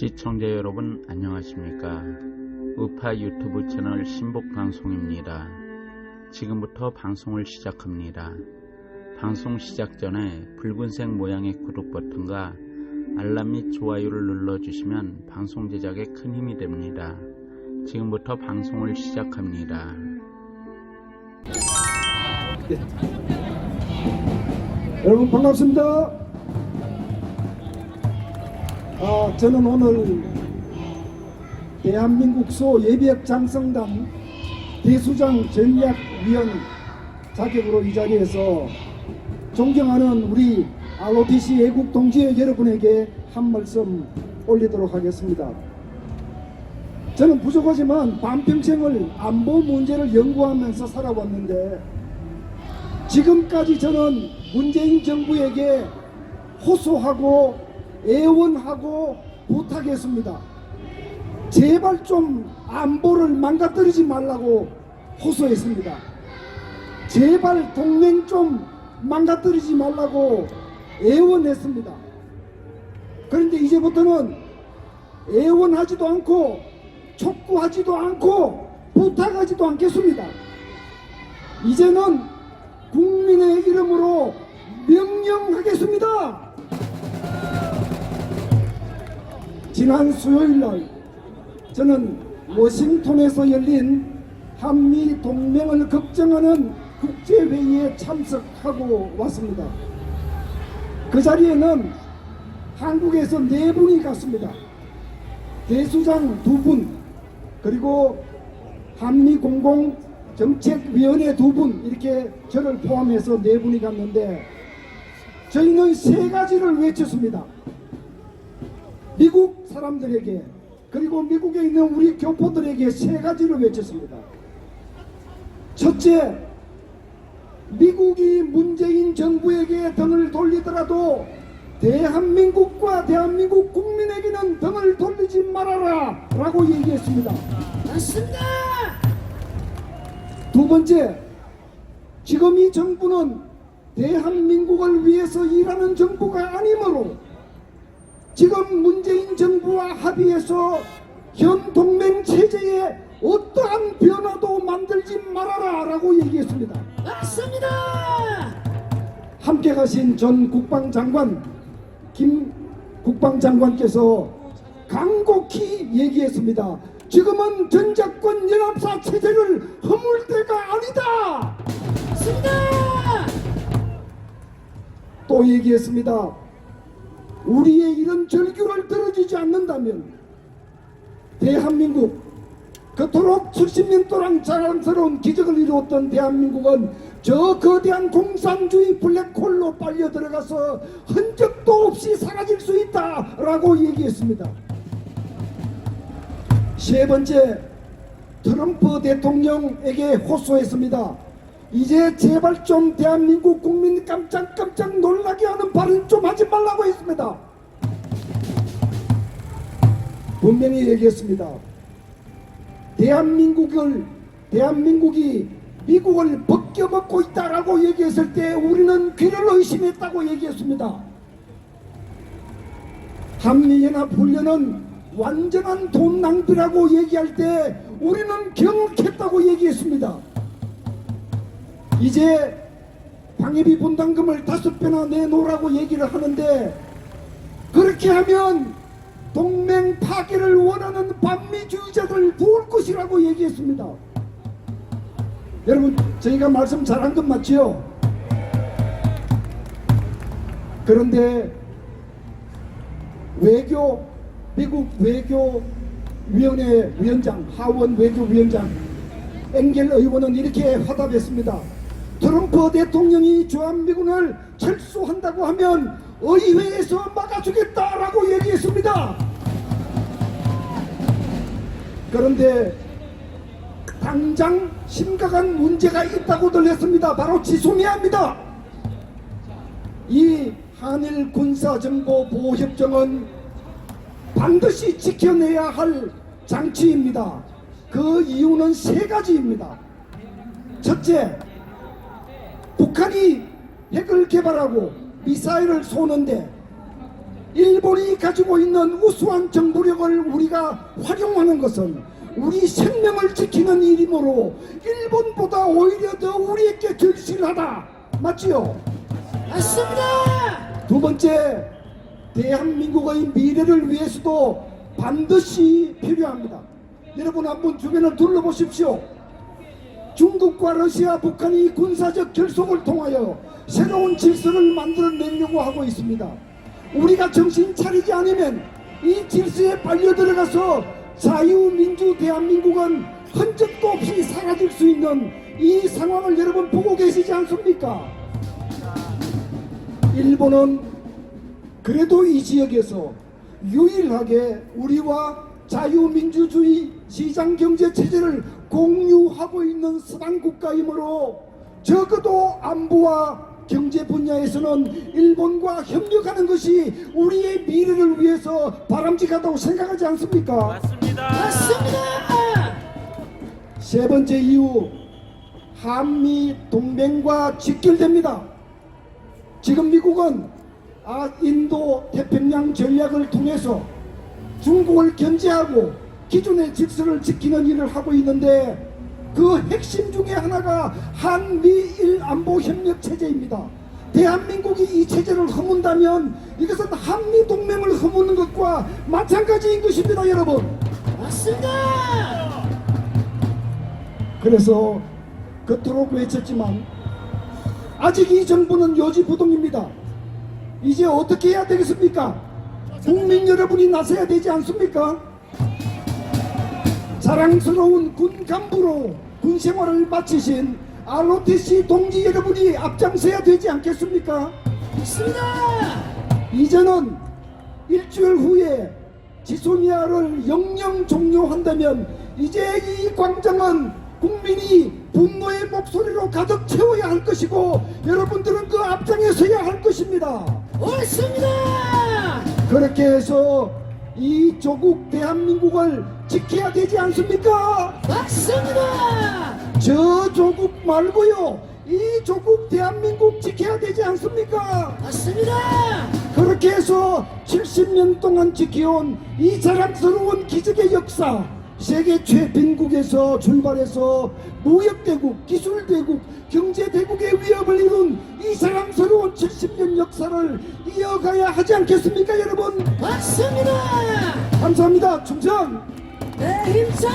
시청자 여러분 안녕하십니까? 우파 유튜브 채널 신복방송입니다. 지금부터 방송을 시작합니다. 방송 시작 전에 붉은색 모양의 구독 버튼과 알람 및 좋아요를 눌러주시면 방송 제작에 큰 힘이 됩니다. 지금부터 방송을 시작합니다. 여러분 반갑습니다. 아, 저는 오늘 대한민국 소 예비역 장성단 대수장 전략위원 자격으로 이 자리에서 존경하는 우리 ROTC 애국 동지 여러분에게 한 말씀 올리도록 하겠습니다. 저는 부족하지만 반평생을 안보 문제를 연구하면서 살아왔는데 지금까지 저는 문재인 정부에게 호소하고 애원하고 부탁했습니다. 제발 좀 안보를 망가뜨리지 말라고 호소했습니다. 제발 동맹 좀 망가뜨리지 말라고 애원했습니다. 그런데 이제부터는 애원하지도 않고 촉구하지도 않고 부탁하지도 않겠습니다. 이제는 국민의 이름으로 명령하겠습니다. 지난 수요일 날 저는 워싱턴에서 열린 한미 동맹을 걱정하는 국제회의에 참석하고 왔습니다. 그 자리에는 한국에서 네 분이 갔습니다. 대수장 두 분, 그리고 한미 공공 정책위원회 두 분 이렇게 저를 포함해서 네 분이 갔는데 저희는 세 가지를 외쳤습니다. 미국 사람들에게 그리고 미국에 있는 우리 교포들에게 세 가지를 외쳤습니다. 첫째, 미국이 문재인 정부에게 등을 돌리더라도 대한민국과 대한민국 국민에게는 등을 돌리지 말아라 라고 얘기했습니다. 맞습니다. 두 번째, 지금 이 정부는 대한민국을 위해서 일하는 정부가 아니므로 지금 문재인 정부와 합의해서 현 동맹 체제에 어떠한 변화도 만들지 말아라 라고 얘기했습니다. 맞습니다. 함께 가신 전 국방장관 김 국방장관께서 강곡히 얘기했습니다. 지금은 전작권 연합사 체제를 허물 때가 아니다. 맞습니다. 또 얘기했습니다. 우리의 이런 절규를 들어주지 않는다면 대한민국 그토록 수십 년 동안 자랑스러운 기적을 이루었던 대한민국은 저 거대한 공산주의 블랙홀로 빨려 들어가서 흔적도 없이 사라질 수 있다라고 얘기했습니다. 세 번째 트럼프 대통령에게 호소했습니다. 이제 제발 좀 대한민국 국민 깜짝깜짝 놀라게 하는 발언 좀 하지 말라고 했습니다. 분명히 얘기했습니다. 대한민국을 대한민국이 미국을 벗겨먹고 있다라고 얘기했을 때 우리는 귀를 의심했다고 얘기했습니다. 한미연합 훈련은 완전한 돈 낭비라고 얘기할 때 우리는 경악했다고 얘기했습니다. 이제 방위비 분담금을 다섯 배나 내놓으라고 얘기를 하는데 그렇게 하면 동맹 파괴를 원하는 반미주의자들 부을 것이라고 얘기했습니다. 여러분 저희가 말씀 잘한 것 맞지요? 그런데 외교 미국 외교위원회 위원장 하원 외교위원장 앵겔 의원은 이렇게 화답했습니다. 트럼프 대통령이 주한미군을 철수한다고 하면 의회에서 막아주겠다라고 얘기했습니다. 그런데 당장 심각한 문제가 있다고 들렸습니다. 바로 지소미아입니다. 이 한일 군사정보 보호협정은 반드시 지켜내야 할 장치입니다. 그 이유는 세 가지입니다. 첫째, 북한이 핵을 개발하고 미사일을 쏘는데 일본이 가지고 있는 우수한 정보력을 우리가 활용하는 것은 우리 생명을 지키는 일이므로 일본보다 오히려 더 우리에게 절실하다. 맞지요? 맞습니다. 두 번째, 대한민국의 미래를 위해서도 반드시 필요합니다. 여러분 한번 주변을 둘러보십시오. 중국과 러시아, 북한이 군사적 결속을 통하여 새로운 질서를 만들어내려고 하고 있습니다. 우리가 정신 차리지 않으면 이 질서에 빨려 들어가서 자유민주 대한민국은 흔적도 없이 사라질 수 있는 이 상황을 여러분 보고 계시지 않습니까? 일본은 그래도 이 지역에서 유일하게 우리와 자유민주주의 시장경제 체제를 공유하고 있는 서방 국가이므로 적어도 안보와 경제 분야에서는 일본과 협력하는 것이 우리의 미래를 위해서 바람직하다고 생각하지 않습니까? 맞습니다. 세 번째 이유 한미 동맹과 직결됩니다. 지금 미국은 아, 인도 태평양 전략을 통해서 중국을 견제하고 기존의 질서를 지키는 일을 하고 있는데 그 핵심 중에 하나가 한미일 안보 협력 체제입니다. 대한민국이 이 체제를 허문다면 이것은 한미 동맹을 허무는 것과 마찬가지인 것입니다, 여러분. 맞습니다. 그래서 그토록 외쳤지만 아직 이 정부는 요지부동입니다. 이제 어떻게 해야 되겠습니까? 국민 여러분이 나서야 되지 않습니까? 자랑스러운 군 간부로 군 생활을 마치신 ROTC 동지 여러분이 앞장서야 되지 않겠습니까? 맞습니다. 이제는 일주일 후에 지소미아를 영영 종료한다면 이제 이 광장은 국민이 분노의 목소리로 가득 채워야 할 것이고 여러분들은 그 앞장에 서야 할 것입니다. 옳습니다. 그렇게 해서 이 조국 대한민국을 지켜야 되지 않습니까? 맞습니다. 저 조국 말고요. 이 조국 대한민국 지켜야 되지 않습니까? 맞습니다. 그렇게 해서 70년 동안 지켜온 이 자랑스러운 기적의 역사 세계 최빈국에서 출발해서 무역대국, 기술대국, 경제대국의 위협을 이룬 이 자랑스러운 70년 역사를 이어가야 하지 않겠습니까 여러분? 맞습니다. 감사합니다 충 Ee, imza